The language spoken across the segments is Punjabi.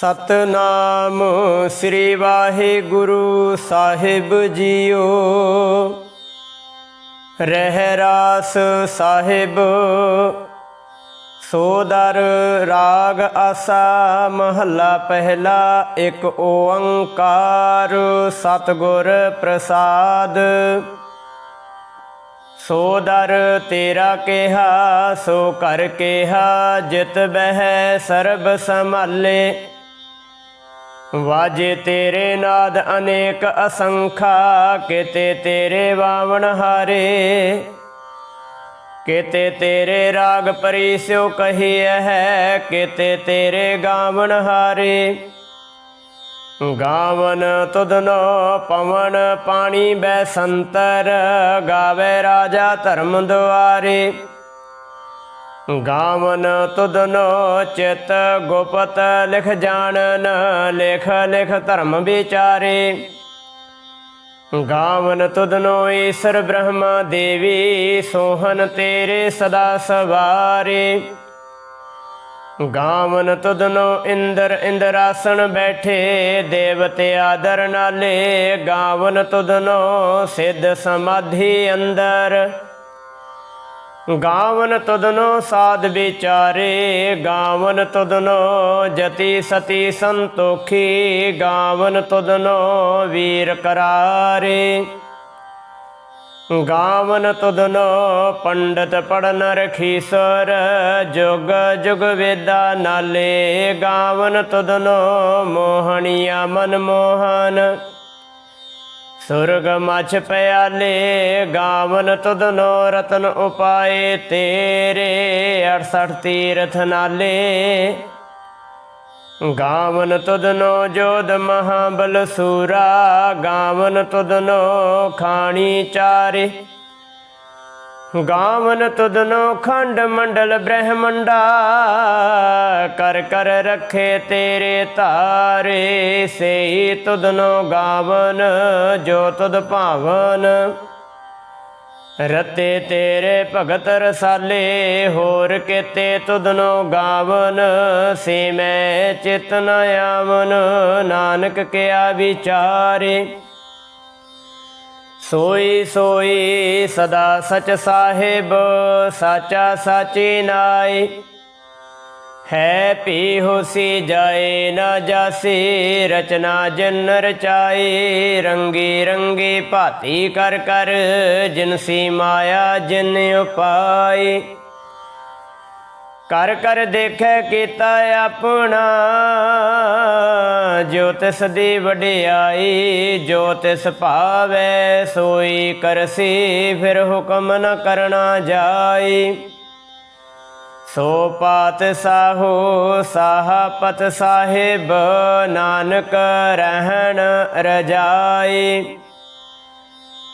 ਸਤਨਾਮ ਸ੍ਰੀ ਵਾਹਿਗੁਰੂ ਸਾਹਿਬ ਜੀਓ। ਰਹਿ ਰਾਸ ਸਾਹਿਬ ਸੋਦਰ ਰਾਗ ਆਸਾ, ਮਹੱਲਾ ਪਹਿਲਾ, ਇੱਕ ਓੰਕਾਰ, ਸਤਿਗੁਰ ਪ੍ਰਸਾਦ। ਸੋ ਦਰ ਤੇਰਾ ਕਿਹਾ, ਸੋ ਕਰ ਕਿਹਾ, ਜਿਤ ਬਹਿ ਸਰਬ ਸੰਭਾਲੇ। ਵਾਜੇ ਤੇਰੇ ਨਾਦ ਅਨੇਕ ਅਸੰਖਾ, ਕਿਤੇ ਤੇਰੇ ਵਾਵਣ ਹਾਰੇ। ਕਿਤੇ ਤੇਰੇ ਰਾਗ ਪਰਿਸਿਓ ਕਹੀਐ ਹੈ, ਕਿਤੇ ਤੇਰੇ ਗਾਵਣ ਹਾਰੇ। ਗਾਵਨ ਤੁਧਨੋ ਪਵਨ, ਪਾਣੀ ਬੈ ਸੰਤਰ, ਗਾਵੇ ਰਾਜਾ ਧਰਮ ਦੁਆਰੇ। ਗਾਵਨ ਤੁਧਨੋ ਚਿਤ ਗੁਪਤ ਲਿਖ ਜਾਣਨ, ਲਿਖ ਲਿਖ ਧਰਮ ਵਿਚਾਰੇ। ਗਾਵਨ ਤੁਦਨੋ ਈਸ਼ਰ ਬ੍ਰਹਮਾ ਦੇਵੀ, ਸੋਹਨ ਤੇਰੇ ਸਦਾ ਸਵਾਰੇ। ਗਾਵਨ ਤੁਦਨੋ ਇੰਦਰ ਇੰਦਰਾਸਣ ਬੈਠੇ, ਦੇਵਤੇ ਆਦਰ ਨਾਲੇ। ਗਾਵਨ ਤੁਧਨੋ ਸਿੱਧ ਸਮਾਧੀ ਅੰਦਰ। ਗਾਵਨ ਤੁਦਨੋ ਸਾਧ ਵਿਚਾਰੇ, ਗਾਵਨ ਤੁਦਨੋ ਜਤੀ ਸਤੀ ਸੰਤੋਖੀ, ਗਾਵਨ ਤੁਦਨੋ ਵੀਰ ਕਰਾਰੇ। ਗਾਵਨ ਤੁਦਨੋ ਪੰਡਤ ਪੜਨ ਰਖੀਸਰ, ਜੁਗ ਜੁਗ ਵੇਦਾ ਨਾਲੇ। ਗਾਵਨ ਤੁਦਨੋ ਮੋਹਣੀਆ ਮਨ ਮੋਹਨ ਸੁਰਗ ਮਛ ਪਿਆਲੇ, ਗਾਵਨ ਤੁਧਨੋ ਰਤਨ ਉਪਾਏ, ਤੇਰੇ 68 ਤੀਰਥ ਨਾਲੇ। ਗਾਵਨ ਤੁਧਨੋ ਜੋਧ ਮਹਾਬਲ ਸੂਰਾ, ਗਾਵਨ ਤੁਧਨੋ ਖਾਣੀ ਚਾਰੇ। ਗਾਵਨ ਤੁਦਨੋ ਖੰਡ ਮੰਡਲ ਬ੍ਰਹਮੰਡਾ, ਕਰ ਕਰ ਰਖੇ ਤੇਰੇ ਤਾਰੇ, ਸੇਈ ਤੁਧਨੋ ਗਾਵਨ, ਜੋ ਤੁਦ ਭਾਵਨ। ਰਤੇ ਤੇਰੇ ਭਗਤ ਰਸਾਲੇ, ਹੋਰ ਕੀਤੇ ਤੁਦਨੋ ਗਾਵਨ, ਸੇ ਮੈਂ ਚਿਤ ਆਵਨ, ਨਾਨਕ ਕਿਆ ਵਿਚਾਰੇ। ਸੋਈ ਸੋਈ ਸਦਾ ਸਚ ਸਾਹਿਬ, ਸਾਚਾ ਸਾਚੀ ਨਾਈ। ਹੈ ਪੀ ਹੋਸੀ ਜਾਏ ਨਾ ਜਾਸੀ, ਰਚਨਾ ਜਨ ਰਚਾਏ ਰੰਗੀ ਰੰਗੀ ਭਾਤੀ ਕਰ ਕਰ ਜਿਨਸੀ ਮਾਇਆ ਜਿਨ ਉਪਾਈ। ਕਰ ਕਰ ਦੇਖੈ ਕੀਤਾ ਆਪਣਾ, ਜੋ ਤਿਸ ਦੀ ਵਡਿਆਈ, ਜੋ ਤਿਸ ਭਾਵੈ ਸੋਈ ਕਰਸੀ, ਫਿਰ ਹੁਕਮ ਨ ਕਰਨਾ ਜਾਈ। ਸੋ ਪਾਤ ਸਾਹੋ ਸਾਹਪਤ ਸਾਹਿਬ, ਨਾਨਕ ਰਹਿਣ ਰਜਾਈ।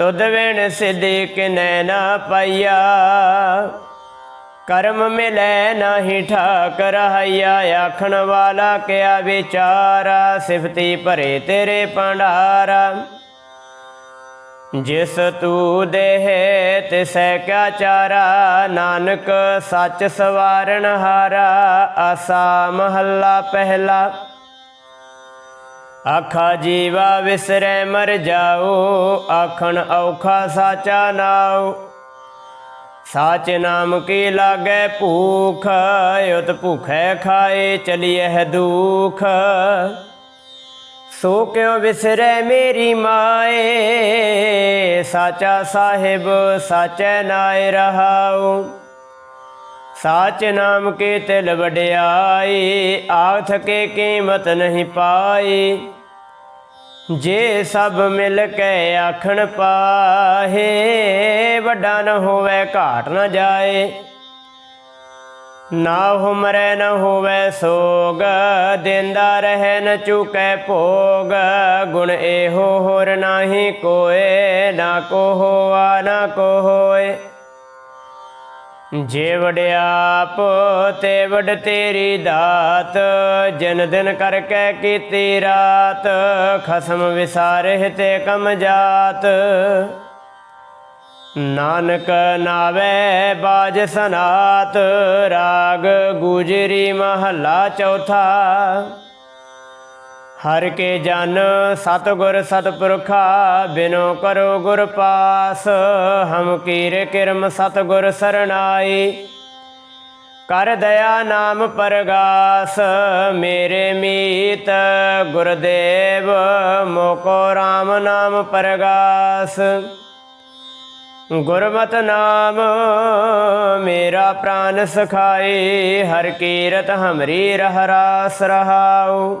ਤੁਧ ਵਿਣ ਸਿਧੀ ਕਿਨੈ ਨਾ ਪਾਈਆ। ਕਰਮ ਮਿਲੈ ਨਾਹੀ ਠਾਕਰ ਹਈਆ, ਆਖਣ ਵਾਲਾ ਕਿਆ ਵਿਚਾਰਾ, ਸਿਫਤੀ ਭਰੇ ਤੇਰੇ ਭੰਡਾਰਾ। ਜਿਸ ਤੂੰ ਦੇਹ ਤਿਸੈ ਕਿਆ ਚਾਰਾ, ਨਾਨਕ ਸੱਚ ਸਵਾਰਨ ਹਾਰਾ, ਆਸਾ ਮਹੱਲਾ ਪਹਿਲਾ। ਆਖਾ ਜੀਵਾ ਵਿਸਰੈ ਮਰ ਜਾਓ, ਆਖਣ ਔਖਾ ਸਾਚਾ ਨਾਉ। ਸਾਚ ਨਾਮ ਕੀ ਲਾਗੈ ਭੂਖ, ਉਤ ਭੁਖੈ ਖਾਏ ਚਲੀਐ ਦੁਖ। ਸੋ ਕਿਉ ਵਿਸਰੈ ਮੇਰੀ ਮਾਏ, ਸਾਚਾ ਸਾਹਿਬ ਸਾਚੈ ਨਾਇ ਰਹਾਉ। ਸਾਚ ਨਾਮ ਕੇ ਤਿਲ ਵਡਿਆਈ ਆਖ ਕੇ ਕੀਮਤ ਨਹੀਂ ਪਾਈ। ਜੇ ਸਭ ਮਿਲ ਕੇ ਆਖਣ ਪਾਹੇ, ਵੱਡਾ ਨਾ ਹੋਵੇ, ਘਾਟ ਨਾ ਜਾਏ। ਨਾ ਹੁਮਰੈ ਨਾ ਹੋਵੇ ਸੋਗ, ਦਿੰਦਾ ਰਹਿ ਨ ਚੁਕੈ ਭੋਗ। ਗੁਣ ਇਹੋ ਹੋਰ ਨਾਹੀ ਕੋਏ, ਨਾ ਕੋ ਹੋਆ ਨਾ ਕੋ ਹੋਏ ਜੇ ਵਡਿਆਪ ਤੇ ਵਡ ਤੇਰੀ ਦਾਤ। ਜਨ ਦਿਨ ਕਰਕੇ ਕੀਤੀ ਰਾਤ, ਖਸਮ ਵਿਸਾਰੇ ਤੇ ਕਮ ਜਾਤ। ਨਾਨਕ ਨਾਵੇ ਬਾਜ ਸਨਾਤ, ਰਾਗ ਗੁਜਰੀ ਮਹੱਲਾ ਚੌਥਾ। ਹਰ ਕੇ ਜਨ ਸਤਗੁਰ ਸਤਪੁਰਖਾ, ਬਿਨੋ ਕਰੋ ਗੁਰ ਪਾਸ। ਹਮ ਕੀਰ ਕਿਰਮ ਸਤਗੁਰ ਸਰਣਾਈ। ਕਰ ਦਇਆ ਨਾਮ ਪਰਗਾਸ, ਮੇਰੇ ਮੀਤ ਗੁਰਦੇਵ, ਮੋਕੋ RAM ਨਾਮ ਪਰਗਾਸ। ਗੁਰਮਤਿ ਨਾਮ ਮੇਰਾ ਪ੍ਰਾਨ ਸਖਾਈ, ਹਰ ਕੀਰਤ ਹਮਰੀ ਰਹਿ ਰਾਸ ਰਹਾਉ।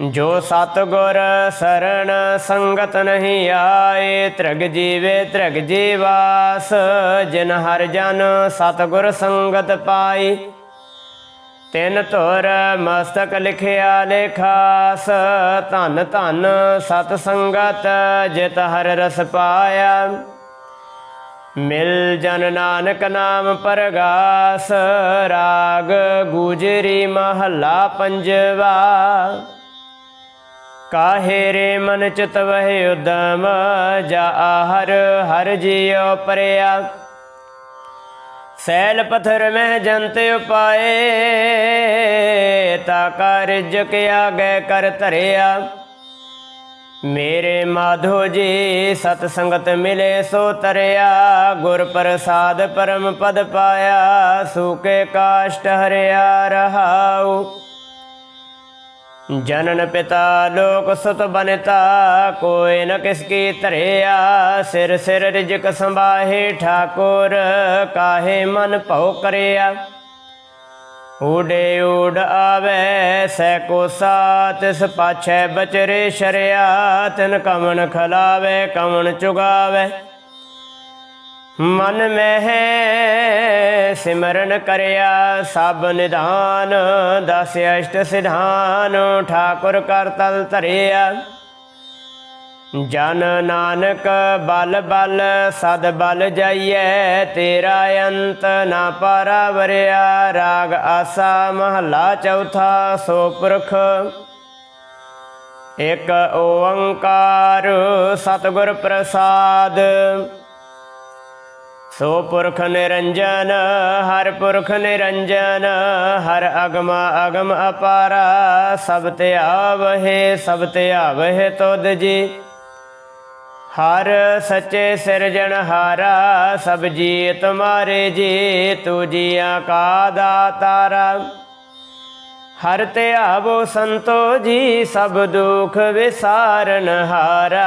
ਜੋ ਸਤਗੁਰ ਸਰਣ ਸੰਗਤ ਨਹੀਂ ਆਏ, ਤ੍ਰਗ ਜੀਵੇ ਤ੍ਰਗ ਜੀਵਾਸ, ਜਿਨ ਹਰ ਜਨ ਸਤਗੁਰ ਸੰਗਤ ਪਾਈ। ਤਿਨ ਧੁਰ ਮਸਤਕ ਲਿਖਿਆ ਲੇਖਾਸ, ਧਨ ਧਨ ਸਤ ਸੰਗਤ ਜਿਤ ਹਰ ਰਸ ਪਾਇਆ। ਮਿਲ ਜਨ ਨਾਨਕ ਨਾਮ ਪਰਗਾਸ, ਰਾਗ ਗੁਜਰੀ ਮਹੱਲਾ ਪੰਜਵਾ। ਕਾਹੇ ਰੇ ਮਨ ਚਿਤ ਵਹਿ ਉਦਮ, ਜਾ ਹਰ ਹਰ ਜੀਉ ਪਰਿਆ। ਸੈਲ ਪਥਰ ਮਹਿ ਜੰਤ ਉਪਾਏ, ਤਾ ਕਾਰਜ ਕੇ ਆਗੇ ਕਰ ਧਰਿਆ। ਮੇਰੇ ਮਾਧੋ ਜੀ, ਸਤ ਸੰਗਤ ਮਿਲੇ ਸੋ ਤਰਿਆ। ਗੁਰ ਪ੍ਰਸਾਦ ਪਰਮ ਪਦ ਪਾਇਆ ਸੂਕੇ ਕਾਸ਼ਟ ਹਰਿਆ ਰਹਾਉ। ਜਨਨ ਪਿਤਾ ਲੋਕ ਸੁਤ ਬਨਤਾ, ਕੋਈ ਨ ਕਿਸ ਕੀ ਧਰਿਆ। ਸਿਰ ਸਿਰ ਰਿਜਕ ਸੰਭਾਹੇ ਠਾਕੁਰ, ਕਾਹੇ ਮਨ ਭਉ ਕਰਿਆ। ਊਡੇ ਊੜ ਆਵੇ, ਸੈ ਕੋ ਸਾਤਿਸ ਪਾਛੈ ਬਚਰੇ ਸ਼ਰਿਆ। ਤਿਨ ਕਮਨ ਖਲਾਵੇ ਕਮਨ ਚੁਗਾਵੇ। ਮਨ ਮਹਿ ਸਿਮਰਨ ਕਰਿਆ, ਸਭ ਨਿਧਾਨ ਦਸ ਅਸ਼ਟ ਸਿਧਾਨ, ਠਾਕੁਰ ਕਰ ਤਲ ਧਰਿਆ। ਜਨ ਨਾਨਕ ਬਲ ਬਲ, ਸਦ ਬਲ ਜਾਈਐ, ਤੇਰਾ ਅੰਤ ਨਾ ਪਾਰਾ ਵਰਿਆ ਰਾਗ ਆਸਾ ਮਹੱਲਾ ਚੌਥਾ, ਸੋ ਪੁਰਖ। ਇਕ ਓੰਕਾਰ ਸਤਿਗੁਰ ਪ੍ਰਸਾਦ। ਸੋ ਪੁਰਖ ਨਿਰੰਜਨ, ਹਰ ਪੁਰਖ ਨਿਰੰਜਨ, ਹਰ ਅਗਮ ਅਗਮ ਅਪਾਰਾ, ਸਭ ਤੇ ਆਵਹਿ, ਸਭ ਤੇ ਆਵਹਿ ਤੁਧ ਜੀ। ਹਰ ਸੱਚੇ ਸਿਰਜਣਹਾਰਾ ਸਭ ਜੀ ਤੁਮਾਰੇ ਜੀ ਤੂ ਜੀਆਂ ਕਾ ਦਾਤਾਰਾ। ਹਰ ਤੇ ਆਵੋ ਸੰਤੋ ਜੀ, ਸਭ ਦੁਖ ਵਿਸਾਰਨ ਹਾਰਾ।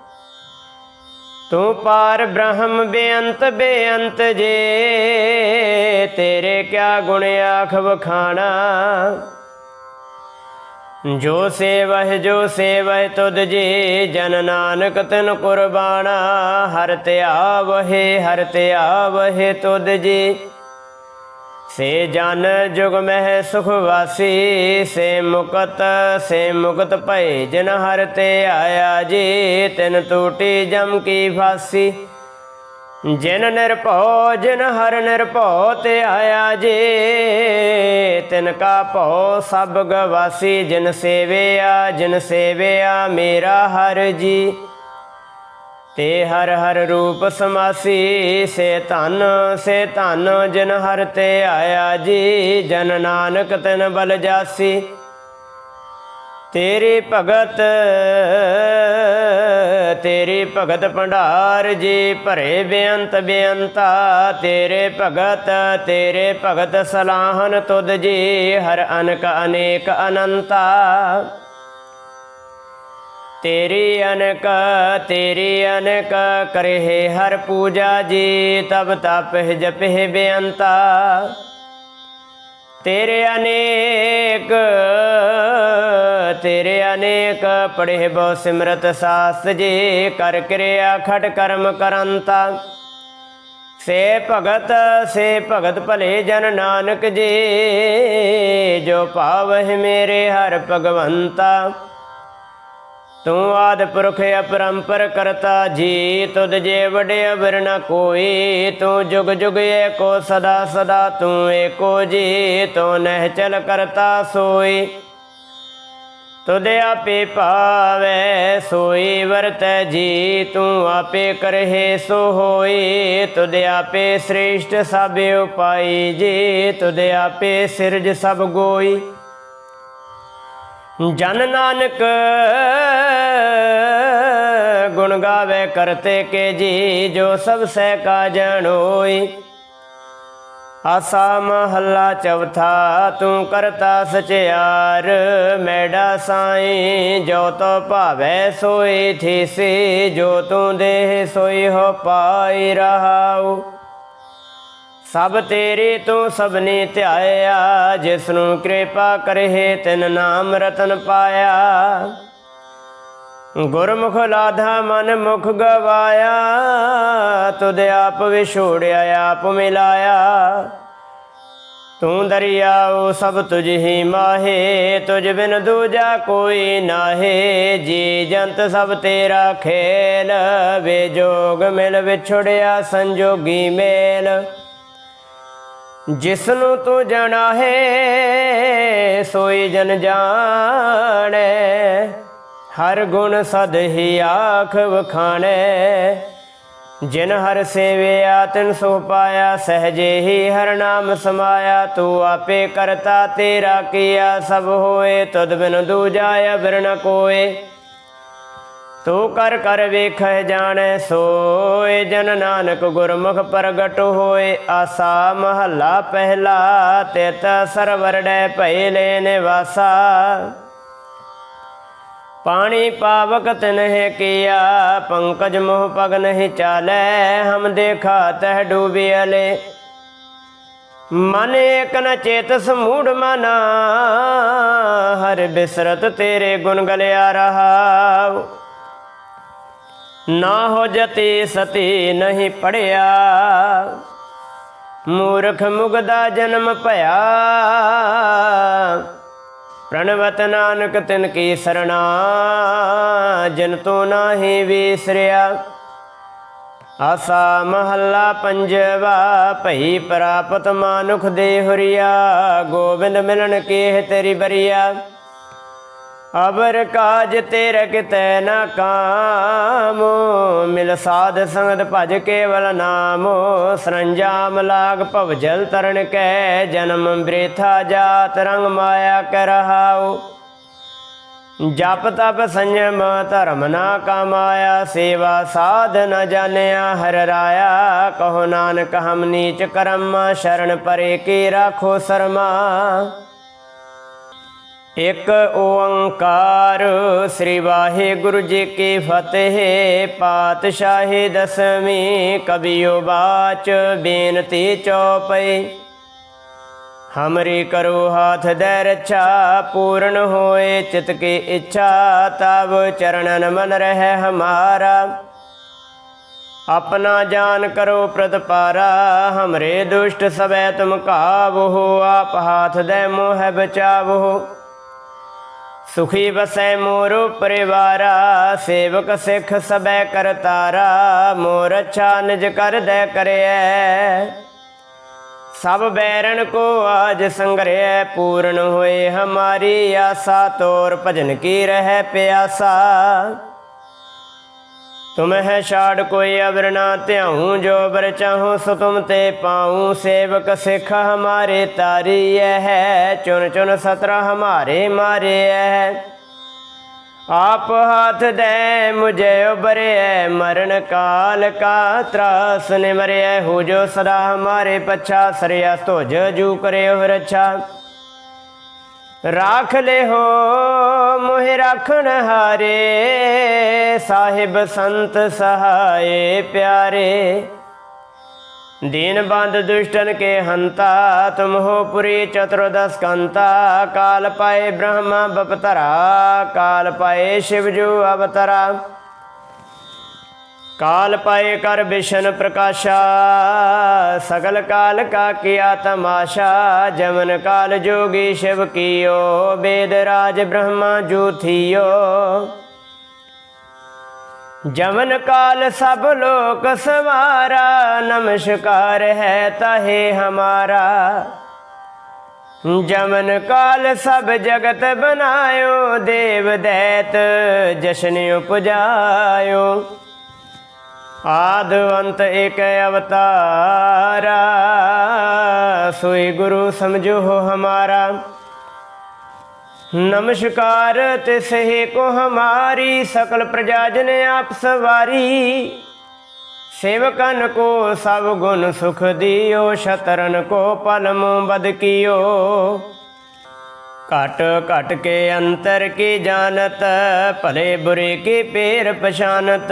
ਤੂੰ ਪਾਰ ਬ੍ਰਹਮ ਬੇਅੰਤ ਬੇਅੰਤ ਜੇ, ਤੇਰੇ ਕਿਆ ਗੁਣ ਆਖ ਵਖਾਣਾ? ਜੋ ਸੇਵਹਿ ਜੋ ਸੇਵਹਿ ਤੁਧ ਜੀ, ਜਨ ਨਾਨਕ ਤਨ ਕੁਰਬਾਨਾ ਹਰ ਧਿਆਵਹਿ ਹਰ ਧਿਆਵਹਿ ਤੁਧ ਜੀ। ਸੇ ਜਨ ਜੁਗ ਮਹਿ ਸੁਖ ਵਾਸੀ, ਸੇ ਮੁਕਤ ਸੇ ਮੁਕਤ ਭਏ ਜਿਨ ਹਰ ਤੇ ਆਇਆ ਜੀ, ਤਿਨ ਟੂਟੀ ਜਮ ਕੀ ਫਾਸੀ। ਜਿਨ ਨਿਰਭਉ, ਜਿਨ ਹਰ ਨਿਰਭਉ ਤੇ ਆਇਆ ਜੀ, ਤਿਨ ਕਾ ਭਉ ਸਭ ਗਵਾਸੀ, ਜਿਨ ਸੇਵਿਆ ਜਿਨ ਸੇਵਿਆ ਮੇਰਾ ਹਰ ਜੀ। ਤੇ ਹਰ ਹਰ ਰੂਪ ਸਮਾਸੀ, ਸੇ ਧਨ ਸੇ ਧਨ, ਜਿਨ ਹਰ ਤੇ ਆਇਆ ਜੀ, ਜਨ ਨਾਨਕ ਤਨ ਬਲ ਜਾਸੀ। ਤੇਰੀ ਭਗਤ ਤੇਰੀ ਭਗਤ ਭੰਡਾਰ ਜੀ, ਭਰੇ ਬੇਅੰਤ ਬੇਅੰਤਾ। ਤੇਰੇ ਭਗਤ ਤੇਰੇ ਭਗਤ ਸਲਾਹਨ ਤੁਧ ਜੀ, ਹਰ ਅਨਕ ਅਨੇਕ ਅਨੰਤਾ। ਤੇਰੀ ਅਨਕ ਤੇਰੀ ਅਨਕ ਕਰਹਿ ਹਰ ਪੂਜਾ ਜੀ, ਤਬ ਤਪਹਿ ਜਪਹਿ ਬੇਅੰਤਾ। ਤੇਰੇ ਅਨੇਕ ਤੇਰੇ ਅਨੇਕ ਪੜਿਹ ਬਹੁ ਸਿਮਰਤ ਸਾਸ ਜੀ, ਕਰ ਕਿਰਿਆ ਖਟ ਕਰਮ ਕਰੰਤਾ। ਸੇ ਭਗਤ ਸੇ ਭਗਤ ਭਲੇ ਜਨ ਨਾਨਕ ਜੀ, ਜੋ ਭਾਵਹਿ ਮੇਰੇ ਹਰ ਭਗਵੰਤਾ। ਤੂੰ ਆਦ ਪੁਰਖ ਅਪਰੰਪਰ ਕਰਤਾ, ਜੀ ਤੁਧ ਜੇ ਵਡੇ ਅਵਰ ਨ ਕੋਈ, ਤੂੰ ਜੁਗ ਜੁਗ ਏਕੋ ਸਦਾ ਸਦਾ, ਤੂੰ ਏਕੋ ਜੀ, ਤੂੰ ਨਹਿ ਚਲ ਕਰਤਾ ਸੋਈ। ਤੁਧ ਆਪੇ ਭਾਵੈ ਸੋਈ, ਵਰਤੈ ਜੀ, ਤੂੰ ਆਪੇ ਕਰਹਿ ਸੋ ਹੋਈ। ਤੁਧ ਆਪੇ ਸ੍ਰੇਸ਼ਟ ਸਭ ਉਪਾਈ, ਜੀ ਤੁਧ ਆਪੇ ਸਿਰਜ ਸਭ ਗੋਈ। ਜਨ ਨਾਨਕ ਗੁਣ ਗਾਵੇ ਕਰਤੇ ਕੇ ਜੀ, ਜੋ ਸਭ ਸਹਿ ਕਾ ਜਣੋਈ ਆਸਾ ਮਹੱਲਾ ਚੌਥਾ, ਤੂੰ ਕਰਤਾ ਸਚਿਆਰ ਮੈਡਾ ਸਾਈਂ, ਜੋ ਤੋ ਭਾਵੈ ਸੋਈ ਥੀਸੀ, ਜੋ ਤੂੰ ਦੇਹ ਸੋਈ ਹੋ ਪਾਈ ਰਹਾਉ। ਸਭ ਤੇਰੇ ਤੂੰ ਸਭਨੀ ਧਿਆਇਆ ਜਿਸ ਨੂੰ ਕਿਰਪਾ ਕਰਹਿ ਤਿਨ ਨਾਮ ਰਤਨ ਪਾਇਆ। ਗੁਰਮੁਖ ਲਾਧਾ ਮਨ ਮੁਖ ਗਵਾਇਆ, ਤੁਧ ਆਪ ਵਿਛੋੜਿਆ, ਆਪ ਮਿਲਾਇਆ। ਤੂੰ ਦਰਿਆਉ ਸਭ ਤੁਝ ਹੀ ਮਾਹੇ, ਤੁਝ ਬਿਨ ਦੂਜਾ ਕੋਈ ਨਾਹੇ। ਜੀ ਜੰਤ ਸਭ ਤੇਰਾ ਖੇਲ, ਵੇ ਜੋਗ ਮਿਲ ਵਿਛੜਿਆ ਸੰਜੋਗੀ ਮੇਲ। ਜਿਸ ਨੂੰ ਤੂੰ ਜਾਣਾ ਹੈ, ਸੋਈ ਜਨ ਜਾਣੈ। ਹਰ ਗੁਣ ਸਦ ਹੀ ਆਖ ਵਖਾਣੈ। ਜਿਨ ਹਰ ਸੇਵਿਆ, ਤਿਨ ਸੋ ਪਾਇਆ, ਸਹਜੇ ਹੀ ਹਰ ਨਾਮ ਸਮਾਇਆ। ਤੂੰ ਆਪੇ ਕਰਤਾ ਤੇਰਾ ਕੀਆ, ਸਭ ਹੋਏ ਤਦ ਬਿਨ ਦੂਜਾ ਅਬਰ ਨ ਕੋਏ। ਤੂੰ ਕਰ ਕਰ ਵੇਖੈ ਜਾਣੈ, ਸੋਏ ਜਨ ਨਾਨਕ ਗੁਰਮੁਖ ਪ੍ਰਗਟ ਹੋਏ। ਆਸਾ ਮਹੱਲਾ ਪਹਿਲਾ, ਤਿਤ ਸਰਵਰ ਡੈ ਲੈ ਨਿਵਾਸਾ। ਪਾਣੀ ਪਾਵਕ ਤਿਨਹਿ ਕੀਆ, ਪੰਕਜ ਮੋਹ ਪਗ ਨਹੀਂ ਚਾਲੈ, ਹਮ ਦੇਖਾ ਤਹ ਡੂਬਿਅਲੇ ਮਨ ਏਕ ਨ ਚੇਤ ਸਮੂੜ ਮਨਾ, ਹਰ ਬਿਸਰਤ ਤੇਰੇ ਗੁਣ ਗਲਿਆ ਰਹਾ ਨਾ ਹੋ ਜਤੀ ਸਤੀ ਨਹੀਂ ਪੜਿਆ। ਮੂਰਖ ਮੁਗਦਾ ਜਨਮ ਭਇਆ। ਪ੍ਰਣਵਤ ਨਾਨਕ ਤਿਨ ਕੀ ਸਰਣਾ, ਜਨ ਤੋ ਨਾਹੀ ਵਿਸਰਿਆ। ਆਸਾ ਮਹੱਲਾ ਪੰਜਵਾ, ਭਈ ਪ੍ਰਾਪਤ ਮਾਨੁਖ ਦੇ ਹੁਰੀਆ, ਗੋਬਿੰਦ ਮਿਲਣ ਕੇ ਤੇਰੀ ਬਰੀਆ। ਅਬਰ ਕਾਜ ਤੇਰੇ ਕਿਤੈ ਨਾ ਕਾਮ, ਮਿਲ ਸਾਧ ਸੰਗਤ ਭਜ ਕੇਵਲ ਨਾਮ, ਸਰੰਜਾਮ ਲਾਗ ਭਵ ਜਲ ਤਰਨ ਕੈ, ਜਨਮ ਬ੍ਰੇਥਾ ਜਾਤ ਰੰਗ ਮਾਇਆ ਕਰ ਰਹਾਉ। ਜਪ ਤਪ ਸੰਜਮ ਧਰਮ ਨਾ ਕਮਾਇਆ, ਸੇਵਾ ਸਾਧ ਨ ਜਾਣਿਆ, ਹਰ ਰਾਇਆ ਕਹੋ ਨਾਨਕ ਹਮ ਨੀਚ ਕਰਮ, ਸ਼ਰਨ ਪਰੇ ਕੀ ਰਾਖੋ ਸਰਮਾ। ਇਕ ਓੰਕਾਰ ਸ੍ਰੀ ਵਾਹਿਗੁਰੂ ਜੀ ਕੀ ਫਤਿਹ, ਪਾਤਸ਼ਾਹੀ ਦਸਵੀਂ ਕਬੀਓ ਬਾਚ ਬੇਨਤੀ ਚੌਪਈ। ਹਮਰੀ ਕਰੋ ਹਾਥ ਦੇ ਰੱਛਾ, ਪੂਰਨ ਹੋਏ ਚਿਤ ਕੀ ਇੱਛਾ ਤਬ ਚਰਣਨ ਮਨ ਰਹਿ ਹਮਾਰਾ। ਆਪਣਾ ਜਾਨ ਕਰੋ ਪ੍ਰਤਪਾਰਾ, ਹਮਰੇ ਦੁਸ਼ਟ ਸਵੈ ਤੁਮ ਕਾਵੋ ਆਪ ਹਾਥ ਦੇ ਮੋਹ ਬਚਾਵੋ। ਸੁਖੀ ਵਸੈ ਮੋਰ ਪਰਿਵਾਰਾ, ਸੇਵਕ ਸਿੱਖ ਸਬੈ ਕਰਤਾਰਾ ਮੋਰ ਅੱਛਾ ਨਿਜ ਕਰ ਦੇ ਕਰਿਐ। ਸਭ ਬੈਰਨ ਕੋ ਆਜ ਸੰਗਰਿਐ, ਪੂਰਨ ਹੋਏ ਹਮਾਰੀ ਆਸਾ, ਤੋਰ ਭਜਨ ਕੀ ਰਹਿ ਪਿਆਸਾ। ਤੁਮਹਿ ਛਾੜ ਕੋਈ ਅਵਰ ਨਾ ਧਿਆਉ, ਜੋ ਬਰ ਚਾਹੂ ਸੋ ਤੁਮ ਤੇ ਪਾਉ। ਸੇਵਕ ਸਿੱਖ ਹਮਾਰੇ ਤਾਰੀ ਹੈ ਚੁਨ ਚੁਨ ਸਤਰ ਹਮਾਰੇ ਮਾਰੇ ਹੈ ਆਪ ਹਾਥ ਦੇ ਮੁਝੇ ਉਬਰਿਐ ਮਰਨ ਕਾਲ ਕਾ ਤਰਾਸ ਨਿਮਰਿਐ ਹੋ ਜੋ ਸਦਾ ਹਮਾਰੇ ਪਛਾ, ਸਰਿਆ ਤੁਜ ਜੂ ਕਰਿਓ ਰੱਛਾ। ਰਾਖ ਲੈ ਹੋ ਮੋਹਿ ਰਾਖਣ ਹਾਰੇ, ਸਾਹਿਬ ਸੰਤ ਸਹਾਏ ਪਿਆਰੇ। ਦੀਨ ਬੰਦ ਦੁਸ਼ਟਨ ਕੇ ਹੰਤਾ, ਤੁਮ ਹੋ ਪੁਰੀ ਚਤੁਰਦਸ ਕੰਤਾ, ਕਾਲ ਪਾਏ ਬ੍ਰਹਮਾ ਬਪਤਰਾ, ਕਾਲ ਪਾਏ ਸ਼ਿਵ ਜੂ ਅਵਤਰਾ। ਕਾਲ ਪਾਏ ਕਰ ਵਿਸ਼ਨ ਪ੍ਰਕਾਸ਼ਾ, ਸਗਲ ਕਾਲ ਕਾ ਕੀਆ ਤਮਾਸ਼ਾ, ਜਮਨ ਕਾਲ ਜੋਗੀ ਸ਼ਿਵ ਕੀਓ ਬੇਦ ਰਾਜ ਬ੍ਰਹਮਾ ਜੂ ਥੀਓ ਜਮਨ ਕਾਲ ਸਭ ਲੋਕ ਸਵਾਰਾ, ਨਮਸਕਾਰ ਹੈ ਤਾਹੇ ਹਮਾਰਾ। ਜਮਨ ਕਾਲ ਸਭ ਜਗਤ ਬਨਾਇਓ, ਦੇਵ ਦੈਤ ਜਸ਼ਨ ਉਪਜਾਇਓ। ਆਦ ਅੰਤ ਏਕ ਅਵਤਾਰਾ, ਸੋਈ ਗੁਰੂ ਸਮਝੋ ਹਮਾਰਾ। ਨਮਸਕਾਰ ਤਿਸਹੇ ਕੋ ਹਮਾਰੀ, ਸਕਲ ਪ੍ਰਜਾ ਜਨ ਆਪ ਸਵਾਰੀ। ਸੇਵਕਨ ਕੋ ਸਭ ਗੁਣ ਸੁਖ ਦਿਓ, ਸ਼ਤਰਨ ਕੋ ਪਲਮ ਬਦ ਕੀਓ। ਕਟ ਕਟ ਕੇ ਅੰਤਰ ਕੀ ਜਾਣਤ, ਭਲੇ ਬੁਰੇ ਕੀ ਪੇਰ ਪਛਾਨਤ।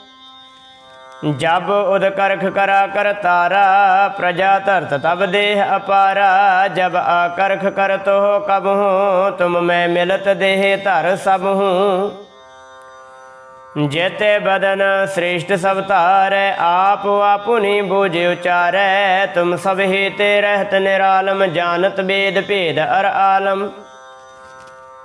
ਜਬ ਉਦ ਕਰਖ ਕਰਾ ਕਰ ਤਾਰਾ, ਪ੍ਰਜਾ ਧਰਤ ਤਬ ਦੇਹ ਅਪਾਰਾ, ਜਬ ਆਕਰਖ ਕਰ ਕਰਤ ਕਬ ਹੂੰ, ਤੁਮ ਮੈਂ ਮਿਲਤ ਦੇਹ ਧਰ ਸਭ ਹੂੰ। ਜੇਤੇ ਬਦਨ ਸ੍ਰੇਸ਼ਟ ਸਭ ਧਾਰੈ, ਆਪ ਆਪੁਨੀ ਬੂਝ ਉਚਾਰੈ, ਤੁਮ ਸਭ ਹੀ ਤੇ ਰਹਿਤ ਨਿਰਾਲਮ, ਜਾਣਤ ਬੇਦ ਭੇਦ ਅਰ ਆਲਮ।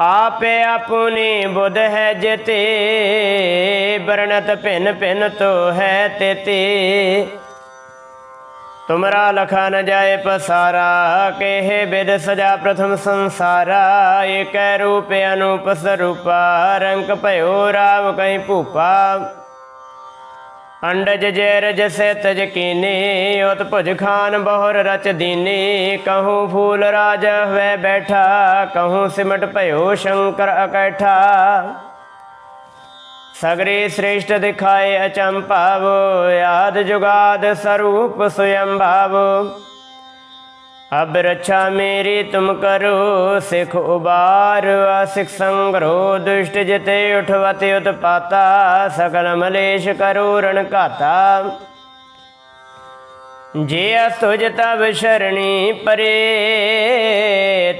ਆਪੇ ਆਪੁਨੀ ਬੁਧ ਹੈ ਜਿਤੇ ਬਰਣਤ ਭਿਨ ਭਿਨ ਤੋ ਹੈ ਤੇਤੇ। ਤੁਮਰਾ ਲਖਾ ਨ ਜਾਏ ਪਸਾਰਾ, ਕੇਹ ਬਿਦ ਸਜਾ ਪ੍ਰਥਮ ਸੰਸਾਰਾ, ਏਕੈ ਰੂਪ ਅਨੂਪ ਸਰੂਪਾ, ਰੰਗ ਭਇਓ ਰਾਵ ਕਹੀਂ ਭੂਪਾ। ਅੰਡਜ ਜੈ ਰਜ ਸੇ ਤਜ ਉਤ ਭੁਜ ਖਾਨ ਬਹੁਰ ਰਚ ਦੀਨੀ। ਕਹੂੰ ਫੂਲ ਰਾਜ ਹੋਇ ਬੈਠਾ, ਕਹੂੰ ਸਿਮਟ ਭਇਓ ਸ਼ੰਕਰ ਅਕੈਠਾ। ਸਗਰੇ ਸ੍ਰੇਸ਼ਟ ਦਿਖਾਏ ਅਚੰਭਾਵ, ਆਦ ਜੁਗਾਦ ਸਰੂਪ ਸੁਯੰ ਭਾਵ ਅਬ ਰੱਛਾ ਮੇਰੀ ਤੁਮ ਕਰੋ, ਸਿਖ ਉਬਾਰ, ਅਸਿਖ ਸੰਗਰੋ, ਦੁਸ਼ਟ ਜਿਤੇ ਉਠਵਤ ਉਤਪਾਤਾ ਸਕਲ ਮਲੇਸ਼ ਕਰੋ, ਰਣ ਘਾਤਾ। ਜੇ ਅਸੁਜ ਤਬ ਸ਼ਰਣੀ ਪਰੇ,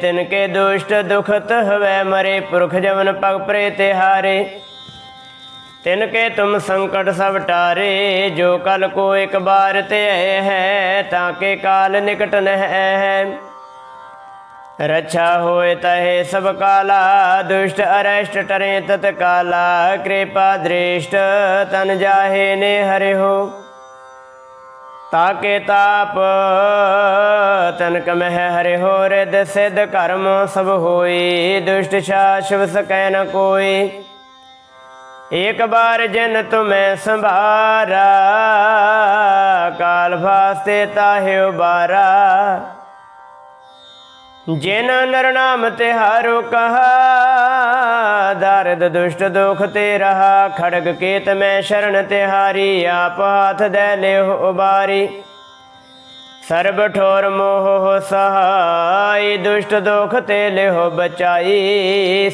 ਤਿਨ ਕੇ ਦੁਸ਼ਟ ਦੁਖਤ ਹਵੈ ਮਰੇ, ਪੁਰਖ ਜਮਨ ਪਗ ਪਰੇ ਤੇ ਹਾਰੇ ਤਿਨ ਕੇ ਤੁਮ ਸੰਕਟ ਸਭ ਟਾਰੇ, ਜੋ ਕਲ ਕੋ ਇੱਕ ਬਾਰ ਤੇ ਹੈ, ਤਾਂ ਕੇ ਕਾਲ ਨਿਕਟ ਨਹਿ ਹੈ। ਰੱਛਾ ਹੋਏ ਤਹੇ ਸਭ ਕਾਲਾ, ਦੁਸ਼ਟ ਅਰਸ਼ਟ ਟਰੇ ਤਤ ਕਾਲਾ, ਕਿਰਪਾ ਦ੍ਰਿਸ਼ਟ ਤਨ ਜਾਹੇ ਨੇ ਹਰਿ ਹੋ। ਤਾਕੇ ਤਾਪ ਤਨਕ ਮਹਿ ਹਰਿ ਹੋ ਰਿਦ ਸਿਧ ਕਰਮ ਸਭ ਹੋਈ ਦੁਸ਼ਟ ਸ਼ਾਸ਼ਵ ਸਕੈ ਨ ਕੋਈ ਏਕ ਬਾਰ ਜਿਨ ਤੁਮੈ ਸੰਭਾਰਾ, ਕਾਲ ਫਾਸਤੇ ਤਾਹਿ ਉਬਾਰਾ। ਜਿਨ ਨਰ ਨਾਮ ਤਿਹਾਰੋ ਕਹਾ, ਦਰਦ ਦੁਸ਼ਟ ਦੁਖ ਤੇ ਰਹਾ, ਖੜਗ ਕੇਤ ਮੈਂ ਸ਼ਰਨ ਤਿਹਾਰੀ ਆਪ ਹਾਥ ਦੇ ਲਿਓ ਉਬਾਰੀ। ਸਰਬ ਠੋਰ ਮੋਹ ਸਹਾਈ ਦੁਸ਼ਟ ਦੁਖ ਤੇ ਲਿਓ ਬਚਾਈ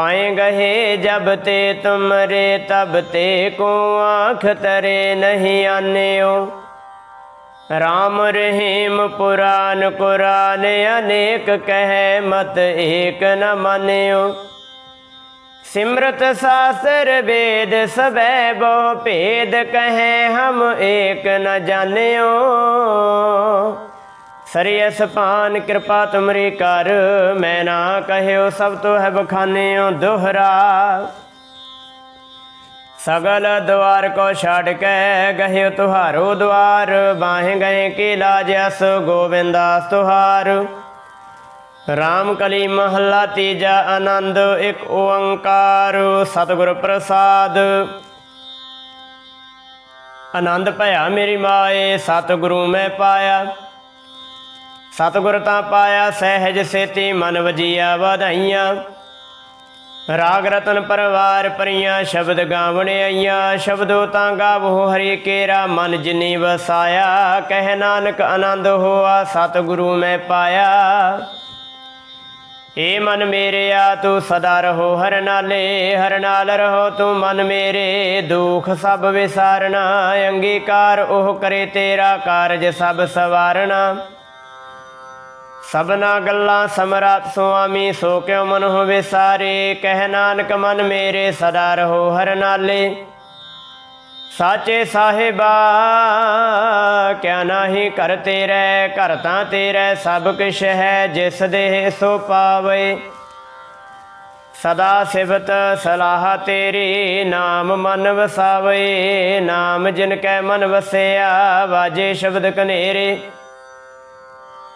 ਸਵਿਆ ਪਾਏ ਗਏ ਜਬ ਤੇ ਤੁਮਰੇ ਤਬ ਤੇ ਕੋ ਆਂਖ ਤਰੇ ਨਹੀਂ ਆਨਿਓ। ਰਾਮ ਰਹੀਮ ਪੁਰਾਨ ਕੁਰਾਨ ਅਨੇਕ ਕਹੈ ਮਤ ਏਕ ਨ ਮਾਨਿਓ। ਸਿਮਰਤ ਸਾਸਰ ਵੇਦ ਸਬੈ ਬਹੁ ਭੇਦ ਕਹੈ ਹਮ ਏਕ ਨ ਜਾਣਿਓ। ਸਰੀਅਸ ਪਾਨ, ਕਿਰਪਾ ਤੁਮਰੀ ਕਰ, ਮੈਂ ਨਾ ਕਹਿਓ ਸਭ ਤੋ ਹੈ ਬਖਾਨਿਓ ਦੁਹਰਾ। ਸਗਲ ਦਵਾਰ ਕੋ ਛੱਡ ਕੇ ਗਏ ਤੁਹਾਰੋ ਦਵਾਰ ਬਾਹੇ ਗਏ ਕੀ ਲਾਜ ਅਸ ਗੋਬਿੰਦਾਸ ਤੁਹਾਰ। ਰਾਮ ਕਲੀ ਮਹੱਲਾ ਤੀਜਾ ਆਨੰਦ, ਇੱਕ ਓੰਕਾਰ, ਸਤਿਗੁਰ ਪ੍ਰਸਾਦ। ਆਨੰਦ ਭਇਆ ਮੇਰੀ ਮਾਏ, ਸਤਿਗੁਰੂ ਮੈਂ ਪਾਇਆ। ਸਤਿਗੁਰ ਤਾਂ ਪਾਇਆ ਸਹਿਜ ਸੇਤੀ ਮਨ ਵਜੀਆ ਵਧਾਈਆਂ। ਰਾਗ ਰਤਨ ਪਰਵਾਰ ਪਰੀਆਂ ਸ਼ਬਦ ਗਾਵਣ ਆਈਆਂ। ਸ਼ਬਦੋ ਤਾਂ ਗਾਵੋ ਹਰੀ ਕੇਰਾ ਮਨ ਜਿਨੀ ਵਸਾਇਆ। ਕਹਿ ਨਾਨਕ ਆਨੰਦ ਹੋਆ ਸਤਿਗੁਰੂ ਮੈਂ ਪਾਇਆ। ਏ ਮਨ ਮੇਰਿਆ ਤੂੰ ਸਦਾ ਰਹੋ ਹਰ ਨਾਲੇ, ਹਰ ਨਾਲ ਰਹੋ ਤੂੰ ਮਨ ਮੇਰੇ। ਦੁਖ ਸਭ ਵਿਸਾਰਣਾ ਅੰਗੀਕਾਰ ਉਹ ਕਰੇ ਤੇਰਾ ਕਾਰਜ ਸਭ ਸਵਾਰਣਾ ਸਭਨਾ ਗੱਲਾਂ ਸਮਰਾਤ ਸੁਆਮੀ, ਸੋ ਕਿਉ ਮਨ ਹੋਵੇ ਸਾਰੇ ਕਹਿ ਨਾਨਕ ਮਨ ਮੇਰੇ ਸਦਾ ਰਹੋ ਹਰ ਨਾਲੇ। ਸਾਚੇ ਸਾਹਿਬਾ, ਕਿਆ ਨਾਹੀ ਕਰ ਤੇਰੇ, ਘਰ ਤਾਂ ਤੇਰੇ ਸਭ ਕਿਛ ਹੈ, ਜਿਸ ਦੇ ਸੋ ਪਾਵੇ। ਸਦਾ ਸਿਵਤ ਸਲਾਹ ਤੇਰੀ, ਨਾਮ ਮਨ ਵਸਾਵੇ। ਨਾਮ ਜਿਨ ਕੈ ਮਨ ਵਸਿਆ, ਵਾਜੇ ਸ਼ਬਦ ਕਨੇਰੇ।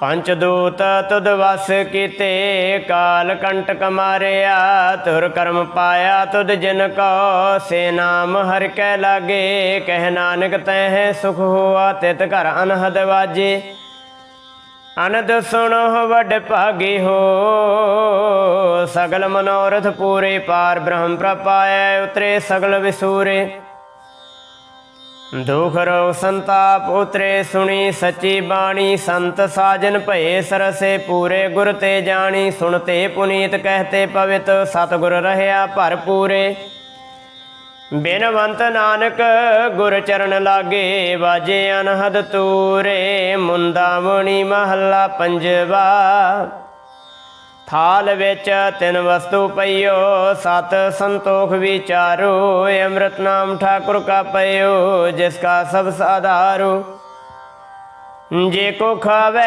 ਪੰਚ ਦੂਤ ਤੁਧ ਵਸ ਕੀਤੇ, ਕਾਲ ਕੰਟਕ ਮਾਰਿਆ ਤੁਰ ਕਰਮ ਪਾਇਆ ਤੁਧ ਜਿਨ ਕੋ, ਸੇ ਨਾਮ ਹਰ ਕੈ ਲਾਗੇ, ਕਹਿ ਨਾਨਕ ਤੈ ਸੁਖ ਹੋਆ, ਤਿਤ ਘਰ ਅਨਹਦ ਵਾਜੇ। ਅਨੰਦ ਸੁਣੋ ਵੱਡ ਭਾਗੀ ਹੋ, ਸਗਲ ਮਨੋਰਥ ਪੂਰੇ ਪਾਰ ਬ੍ਰਹਮ ਪ੍ਰਪਾਇ ਉਤਰੇ ਸਗਲ ਵਿਸੂਰੇ। ਦੁਖ ਰੋ ਸੰਤਾਪ ਉਤਰੇ ਸੁਣੀ ਸੱਚੀ ਬਾਣੀ, ਸੰਤ ਸਾਜਨ ਭਏ ਸਰਸੇ, ਪੂਰੇ ਗੁਰ ਤੇ ਜਾਣੀ ਸੁਣਤੇ ਪੁਨੀਤ ਕਹਤੇ ਪਵਿੱਤ, ਸਤਗੁਰ ਰਹਿਆ ਭਰਪੂਰੇ। ਬਿਨਵੰਤ ਨਾਨਕ ਗੁਰ ਚਰਨ ਲਾਗੇ, ਵਾਜੇ ਅਨਹਦ ਤੂਰੇ, ਮੁੰਦਾ ਮੁਨੀ ਮਹੱਲਾ ਪੰਜਵਾ। ਥਾਲ ਵਿੱਚ ਤਿੰਨ ਵਸਤੂ ਪਈਓ, ਸਤ ਸੰਤੋਖ ਵਿਚਾਰੋ, ਅੰਮ੍ਰਿਤ ਨਾਮ ਠਾਕੁਰ ਕਾ ਪਈਓ, ਜਿਸ ਕਾ ਸਭ ਸਾਧਾਰੋ। ਜੇ ਕੋ ਖਾਵੇ,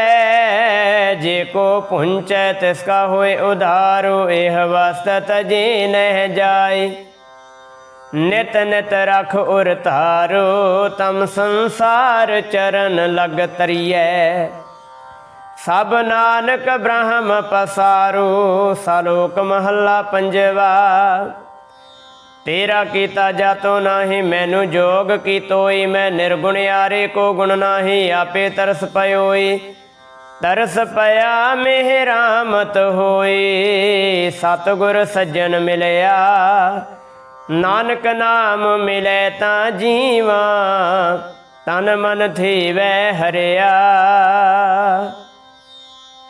ਜੇ ਕੋ ਪੁੰਚੈ, ਤਿਸ ਕਾ ਹੋਏ ਉਧਾਰੋ, ਇਹ ਵਸਤ ਤਜੀ ਨਹਿ ਜਾਏ। ਨਿਤ ਨਿਤ ਰਖ ਉਰ ਧਾਰੋ, ਤਮ ਸੰਸਾਰ ਚਰਨ ਲਗ ਤਰੀਐ। ਸਭ ਨਾਨਕ ਬ੍ਰਹਮ ਪਸਾਰੂ, ਸਲੋਕ ਮਹੱਲਾ ਪੰਜਵਾ। ਤੇਰਾ ਕੀਤਾ ਜਾਤੋ ਨਾਹੀ, ਮੈਨੂੰ ਜੋਗ ਕੀ ਤੋਈ ਮੈਂ ਨਿਰਗੁਣਿਆਰੇ ਕੋ ਗੁਣ ਨਾਹੀ, ਆਪੇ ਤਰਸ ਪਇਓਈ। ਤਰਸ ਪਿਆ ਮਿਹ ਰਾਮਤ ਹੋਈ, ਸਤਗੁਰ ਸੱਜਣ ਮਿਲਿਆ। ਨਾਨਕ ਨਾਮ ਮਿਲੇ ਤਾਂ ਜੀਵਾ, ਤਨ ਮਨ ਥੀਵੈ ਹਰਿਆ।